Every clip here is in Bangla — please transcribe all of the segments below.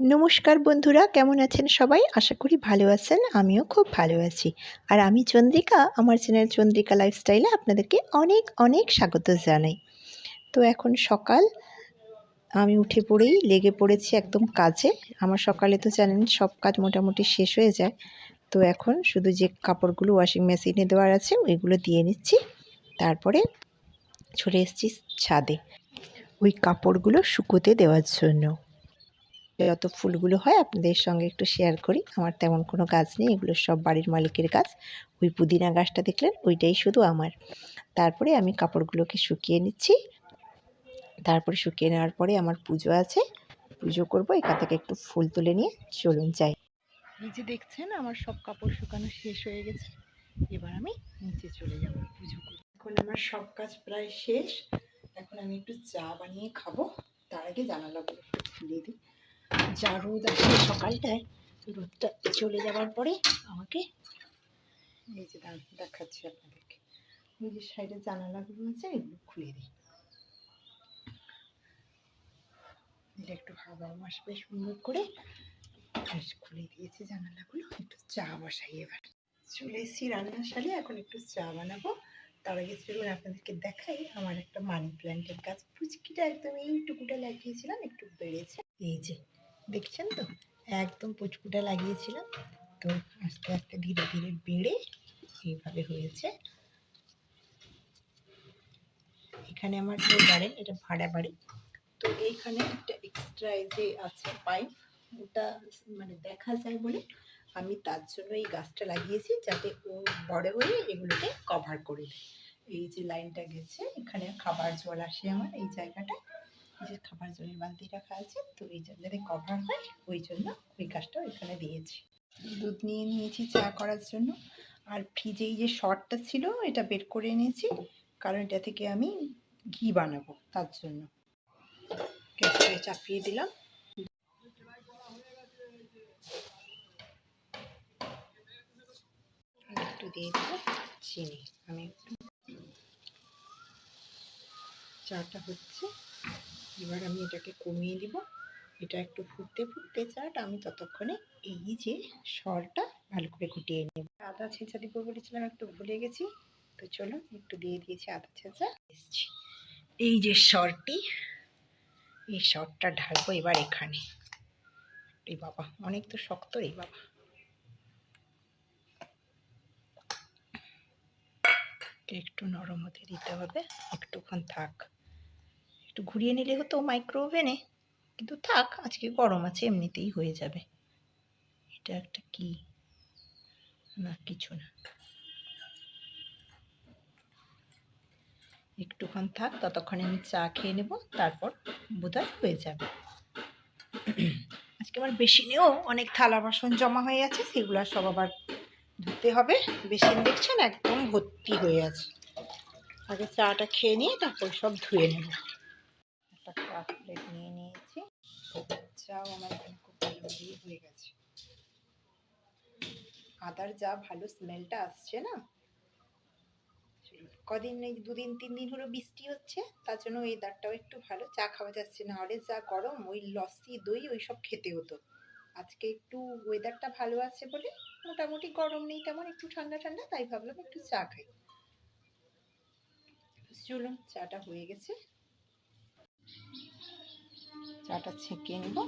নমস্কার বন্ধুরা, কেমন আছেন সবাই? আশা করি ভালো আছেন, আমিও খুব ভালো আছি। আর আমি চন্দ্রিকা, আমার চ্যানেল চন্দ্রিকা লাইফস্টাইলে আপনাদেরকে অনেক অনেক স্বাগত জানাই। তো এখন সকাল, আমি উঠে পড়েই লেগে পড়েছি একদম কাজে। আমার সকালে তো জানেন সব কাজ মোটামুটি শেষ হয়ে যায়। তো এখন শুধু যে কাপড়গুলো ওয়াশিং মেশিনে দেওয়ার আছে, ওইগুলো দিয়ে নিচ্ছি। তারপরে চলে এসেছি ছাদে, ওই কাপড়গুলো শুকোতে দেওয়ার জন্য। যত ফুলগুলো হয় আপনাদের সঙ্গে একটু শেয়ার করি। আমার তেমন কোনো গাছ নেই, এগুলো সব বাড়ির মালিকের গাছ। ওই পুদিনা গাছটা দেখলেন, ওইটাই শুধু আমার। তারপরে আমি কাপড়গুলোকে শুকিয়ে নিচ্ছি। তারপরে শুকিয়ে নেওয়ার পরে আমার পুজো আছে। পুজো করব, এখান থেকে একটু ফুল তুলে নিয়ে চলুন যাই। যে দেখছেন, আমার সব কাপড় শুকানো শেষ হয়ে গেছে। এবার আমি নিচে চলে যাব পুজো করতে। এখন আমার সব কাজ প্রায় শেষ। এখন আমি একটু চা বানিয়ে খাব। তার আগে জানালাগুলো খুলে দিই। যা রোদ আসে সকালটায় রোদটা চলে যাওয়ার পরে আমাকে এই যে দেখাচ্ছি আপনাদেরকে। ওই যে সাইডে জানালাগুলো আছে, এগুলো খুলে দিই। দিলে একটু হাওয়াও আসবে সুন্দর করে খুলে দিয়েছি জানালাগুলো। একটু চা বসাই এবার। চলে এসেছি রান্নার সালে এখন একটু চা বানাবো। তার আগে চলুন আপনাদেরকে দেখাই, আমার একটা মানি প্ল্যান্টের গাছ। পুচকিটা একদম এইটুকুটা লাগিয়েছিলাম, একটু বেড়েছে। এই যে দেখছেন তো? একদম পুচকুটা লাগিয়েছিলাম। তো আস্তে আস্তে ধীরে ধীরে বেড়ে এইভাবে হয়েছে। এখানে আমার যে গার্ডেন এটা ভাড়া বাড়ি। তো এইখানে একটা এক্সট্রা যে আছে পাইপ ওটা মানে দেখা যায় বলে আমি তার জন্য এই গাছটা লাগিয়েছি যাতে ও বড় হয়ে এগুলোকে কভার করে এই যে লাইনটা গেছে, এখানে খাবার জল আসে আমার এই জায়গাটা যে খাবার জলের বালতি রাখা আছে, তো এই জন্য যাতে কভার হয়, ওই জন্য ওই গাছটা ওইখানে দিয়েছি। দুধ নিয়ে নিয়েছি চা করার জন্য। আর ফ্রিজে এই যে শর্টটা ছিল, এটা বের করে এনেছি, কারণ এটা থেকে আমি ঘি বানাবো, তার জন্য। গ্যাসটা চাপিয়ে দিলাম। একটু দিয়ে দেবো চিনি। আমি একটু চাটা হচ্ছে এবার আমি এটাকে কমিয়ে দিব। এটা একটু ফুটতে ফুটতে চাট, আমি ততক্ষণে এই যে সরটা ভালো করে ঘুটিয়ে নেব। আদা ছেঁচা দিব বলেছিলাম, একটু ভুলে গেছি। তো চলো, একটু দিয়ে দিয়েছি আদা ছেঁচা। এসছি। এই যে সরটি, এই সরটা ঢালবো এবার এখানে। এই বাবা, অনেক তো শক্ত এই বাবা। একটু নরম হতে দিতে হবে, একটুক্ষণ থাক। একটু ঘুরিয়ে নিলে হতো মাইক্রো ওভেনে কিন্তু থাক, আজকে গরম আছে, এমনিতেই হয়ে যাবে। এটা একটা কি? না, কিছু না। একটুক্ষণ থাক, ততক্ষণে আমি চা খেয়ে নেব, তারপর বোধহয় হয়ে যাবে। আজকে আমার বেসিনেও অনেক থালা বাসন জমা হয়ে আছে, সেগুলো সব আবার ধুতে হবে। বেসিন দেখছেন? একদম ভর্তি হয়ে আছে। আগে চাটা খেয়ে নিয়ে তারপর সব ধুয়ে নেব। একটা কাপ প্লেট নিয়ে নিয়েছি। চাও আমার এখানে খুব ভালো দিয়ে হয়ে গেছে। আদার যা ভালো স্মেলটা আসছে না? কদিন এই দুদিন, তিন দিন হলো বৃষ্টি হচ্ছে, তার জন্য ওয়েদারটাও একটু ভালো। চা খাওয়া যাচ্ছে না হলে যা গরম, ওই লস্যি, দই, ওই সব খেতে হতো। আজকে একটু ওয়েদারটা ভালো আছে বলে, মোটামুটি গরম নেই তেমন, একটু ঠান্ডা ঠান্ডা, তাই ভাবলাম একটু চা খাই। চলুন, চাটা হয়ে গেছে। চাটা ছেঁকে নেব।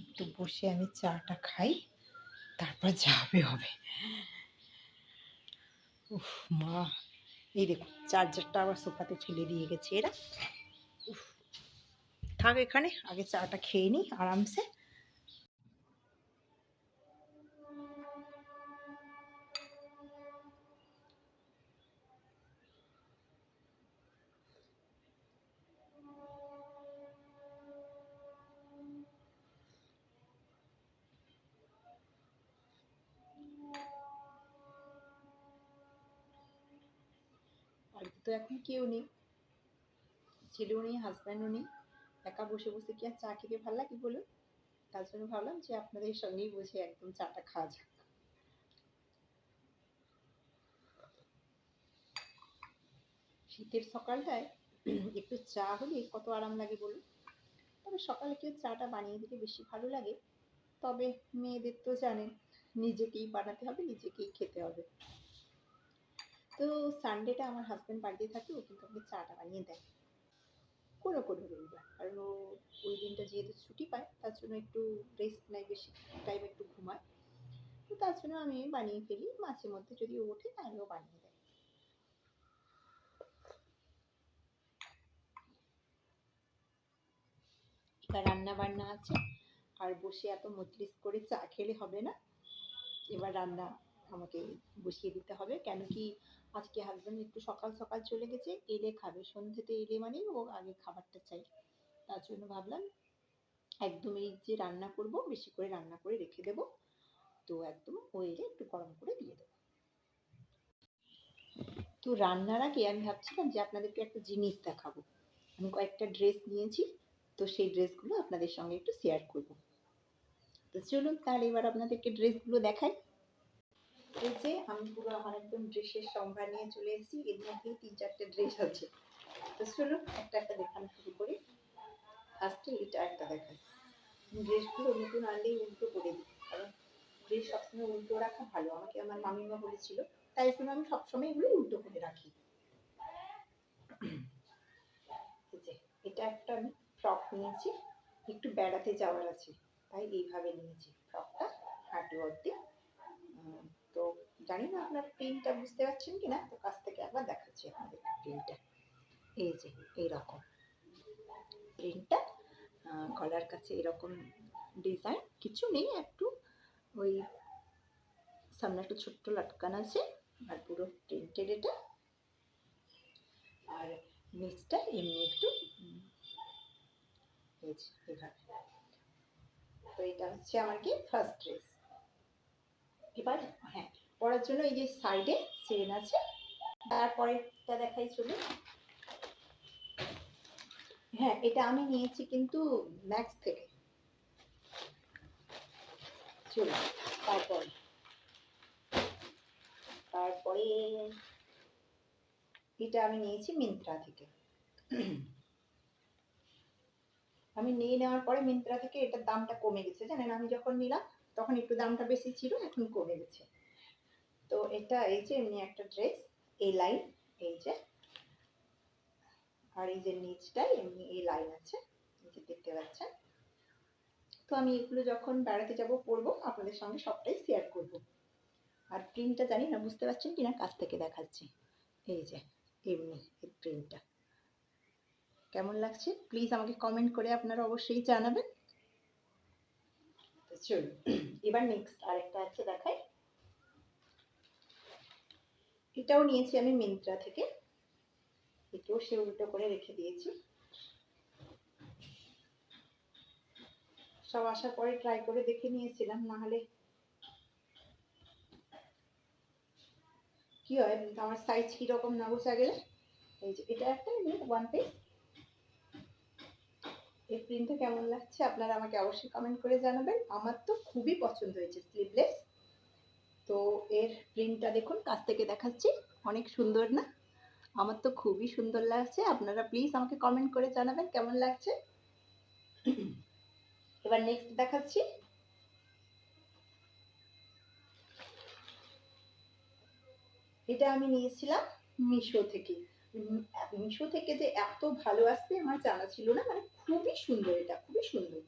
একটু বসে আমি চাটা খাই, তারপর যাবে হবে। উফ মা, এই দেখুন চার্জারটা আবার সোফাতে ফেলে দিয়ে গেছে এরা। থাক এখানে, আগে চাটা খেয়ে নিই আরামসে। তো এখন কেউ নেই, ছেলেও নেই হাজব্যান্ডও নেই। একা বসে বসে কি আর চা খেতে ভালো লাগে বলুন? তার জন্য ভাবলাম যে আপনাদের সঙ্গেই বসে একদম চাটা খাওয়া যাক। শীতের সকালটায় একটু চা হলে কত আরাম লাগে বলুন? তবে সকালে কেউ চাটা বানিয়ে দিলে বেশি ভালো লাগে। তবে মেয়েদের তো জানেন, নিজেকেই বানাতে হবে, নিজেকেই খেতে হবে। তো সানডেটা আমার হাজব্যান্ড বাড়িতে থাকে, ও কিন্তু আমাকে চাটা বানিয়ে দেয়। কোনো কোনো রবিবার কারণ ও ওই দিনটা যেহেতু ছুটি পায়, তার জন্য একটু রেস্ট নেয় বেশি টাইম একটু ঘুমায়। তো তার জন্য আমি বানিয়ে ফেলি, মাঝে মধ্যে যদি ও ওঠে ও বানিয়ে দেয়। এবার রান্না বান্না আছে, আর বসে এত মজলিস করে চা খেলে হবে না। এবার রান্না আমাকে বসিয়ে দিতে হবে, কেন কি আজকে হাজব্যান্ড একটু সকাল সকাল চলে গেছে, এলে খাবে। সন্ধ্যেতে এলে মানেই ও আগে খাবারটা চাই। তার জন্য ভাবলাম একদম এই যে রান্না করব, বেশি করে রান্না করে রেখে দেব। তো একদম ও এলে একটু গরম করে দিয়ে দেবো। তো রান্নার আগে আমি ভাবছিলাম যে আপনাদেরকে একটা জিনিস দেখাবো। আমি কয়েকটা ড্রেস নিয়েছি, তো সেই ড্রেসগুলো আপনাদের সঙ্গে একটু শেয়ার করব। তো চলুন তাহলে এবার আপনাদেরকে ড্রেসগুলো দেখাই। এই যে আমি পুরো আমার একদম ড্রেসের সম্ভার নিয়ে চলে এসেছি। এর মধ্যেই তিন চারটে ড্রেস আছে। তো চলুন একটা একটা দেখানো শুরু করি। ফার্স্টে এটা একটা দেখাই। ড্রেসগুলো নতুন আনলেই উল্টো করে দিই। কারণ ড্রেস সবসময় উল্টো রাখা ভালো। আমাকে আমার মামিমা বলেছিল। তাই জন্য আমি সবসময় এগুলো উল্টো করে রাখি। এটা একটা আমি ফ্রক নিয়েছি। একটু বেড়াতে যাওয়ার আছে। তাই এইভাবে নিয়েছি। ফ্রকটা হাঁটু তো জানি না আপনার প্রিন্টটা বুঝতে পারছেন কি না তো কাছ থেকে একবার দেখাচ্ছি আপনাদের প্রিন্টটা এই যে এইরকম। প্রিন্টটা গলার কাছে এরকম ডিজাইন কিছু নেই একটু ওই সামনে একটা ছোট্ট লটকান আছে আর পুরো প্রিন্টেড এটা। আর নিচটা এমনি একটু উম, এই যে এভাবে তো এটা হচ্ছে আমার কি ফার্স্ট ড্রেস এবার হ্যাঁ পরার জন্য এই যে সাইডে চেন আছে তারপরেটা দেখাই চলে হ্যাঁ এটা আমি নিয়েছি কিন্তু ম্যাক্স থেকে। চলো তারপর। তারপরে এটা আমি নিয়েছি মিন্ত্রা থেকে। আমি নিয়ে নেওয়ার পরে মিন্ত্রা থেকে এটার দামটা কমে গেছে, জানেন? আমি যখন নিলাম তখন একটু দামটা বেশি ছিল, এখন কমে গেছে। তো এটা এই যে এমনি একটা ড্রেস এই লাইন এই যে। আর এই যে নিচটাই এমনি এই লাইন আছে, এই যে দেখতে পাচ্ছেন। তো আমি এগুলো যখন বেড়াতে যাব, পরবো, আপনাদের সঙ্গে সবটাই শেয়ার করব। আর প্রিন্টটা জানি না, বুঝতে পারছেন কিনা? কাছ থেকে দেখাচ্ছি। এই যে, এমনি এই প্রিন্টটা কেমন লাগছে? প্লিজ আমাকে কমেন্ট করে আপনারা অবশ্যই জানাবেন। তো চলুন। এবার নেক্সট আরেকটা আছে দেখাই। এটাও নিয়েছি আমি মিন্ত্রা থেকে। একেও সে উল্টো করে রেখে দিয়েছি। সব আসার পরে ট্রাই করে দেখে নিয়েছিলাম, না হলে কি হয়, আমার সাইজ কীরকম না বোঝা গেলে। এই যে এটা একটা ওয়ান পিস এই প্রিন্টটা কেমন লাগছে আপনারা আমাকে অবশ্যই কমেন্ট করে জানাবেন। আমার তো খুবই পছন্দ হয়েছে স্লিভলেস তো এর প্রিন্টটা দেখুন, কাছ থেকে দেখাচ্ছি। অনেক সুন্দর না? আমার তো খুবই সুন্দর লাগছে। আপনারা প্লিজ আমাকে কমেন্ট করে জানাবেন কেমন লাগছে। এবার নেক্সট দেখাচ্ছি। এটা আমি নিয়েছিলাম মিশো থেকে। মিশো থেকে যে এত ভালো আসবে আমার জানা ছিল না মানে খুবই সুন্দর এটা, খুবই সুন্দর।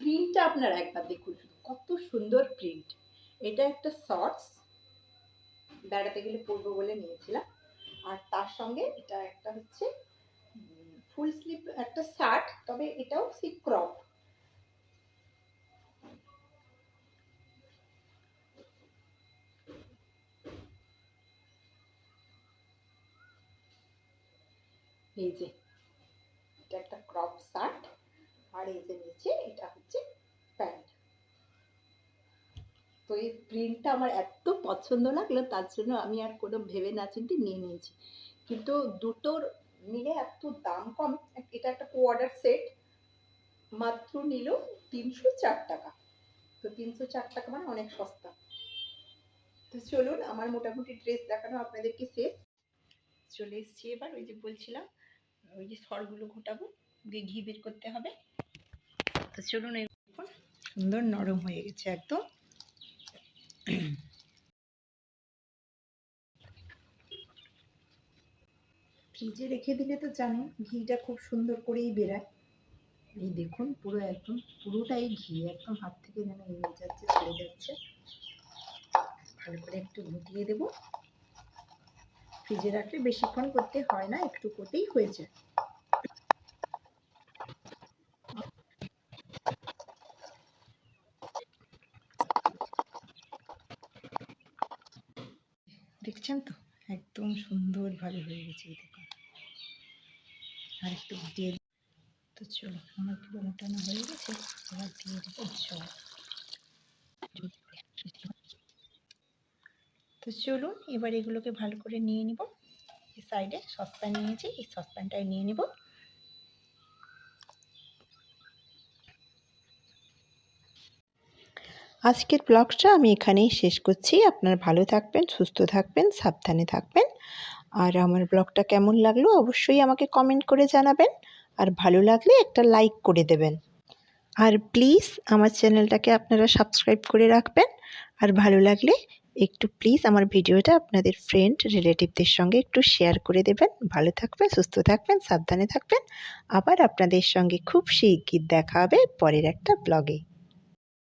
প্রিন্টটা আপনারা একবার দেখুন শুধু, কত সুন্দর প্রিন্ট এটা একটা শর্টস বেড়াতে গেলে পরবো বলে নিয়েছিলাম। আর তার সঙ্গে এটা একটা হচ্ছে ফুল স্লিপ একটা শার্ট তবে এটাও সেই ক্রপ এই যে, এটা একটা ক্রপ শার্ট আর এই যে নিচে এটা হচ্ছে প্যান্ট। তো এই প্রিন্টটা আমার এত পছন্দ লাগল, তার জন্য আমি আর কোনো ভেবে না চিন্তে নিয়ে নিয়েছি। কিন্তু দুটোর মিলে এত দাম কম, এটা একটা কোয়ার্ডার সেট মাত্র নিল তিনশো চার টাকা। তো তিনশো চার টাকা মানে অনেক সস্তা। তো চলুন, আমার মোটামুটি ড্রেস দেখানো আপনাদেরকে শেষ। চলে এসেছি এবার, ওই যে বলছিলাম ওই যে সরগুলো ঘোটাবো, দিয়ে ঘি বের করতে হবে। তো চলুন এই সুন্দর নরম হয়ে গেছে একদম। ফ্রিজে রেখে দিলে তো জানেন, ঘিটা খুব সুন্দর করেই বেরায়। এই দেখুন, পুরো একদম, পুরোটাই ঘি, একদম হাত থেকে যেন হয়ে যাচ্ছে ছেড়ে যাচ্ছে। ভালো করে একটু ঘুটিয়ে দেব। ফ্রিজে রাখলে বেশিক্ষণ করতে হয় না, একটু করতেই হয়ে যায়। দেখছেন তো? একদম সুন্দরভাবে হয়ে গেছে এই দেখুন। আর একটু দিই। তো চলো, আমার পুরো মোটানো হয়ে গেছে, এবার দিয়ে দেবো জল তো চলুন এবার এগুলোকে ভালো করে নিয়ে নিব। এই সাইডে সসপ্যান নিয়েছি, এই সসপ্যানটায় নিয়ে নিব। আজকের ব্লগটা আমি এখানেই শেষ করছি। আপনারা ভালো থাকবেন, সুস্থ থাকবেন, সাবধানে থাকবেন। আর আমার ব্লগটা কেমন লাগল অবশ্যই আমাকে কমেন্ট করে জানাবেন। আর ভালো লাগলে একটা লাইক করে দেবেন। আর প্লিজ আমার চ্যানেলটাকে আপনারা সাবস্ক্রাইব করে রাখবেন। আর ভালো লাগলে একটু প্লিজ আমার ভিডিওটা আপনাদের ফ্রেন্ড রিলেটিভদের সঙ্গে একটু শেয়ার করে দেবেন। ভালো থাকবেন, সুস্থ থাকবেন, সাবধানে থাকবেন। আবার আপনাদের সঙ্গে খুব শিগগির দেখা হবে পরের একটা ব্লগে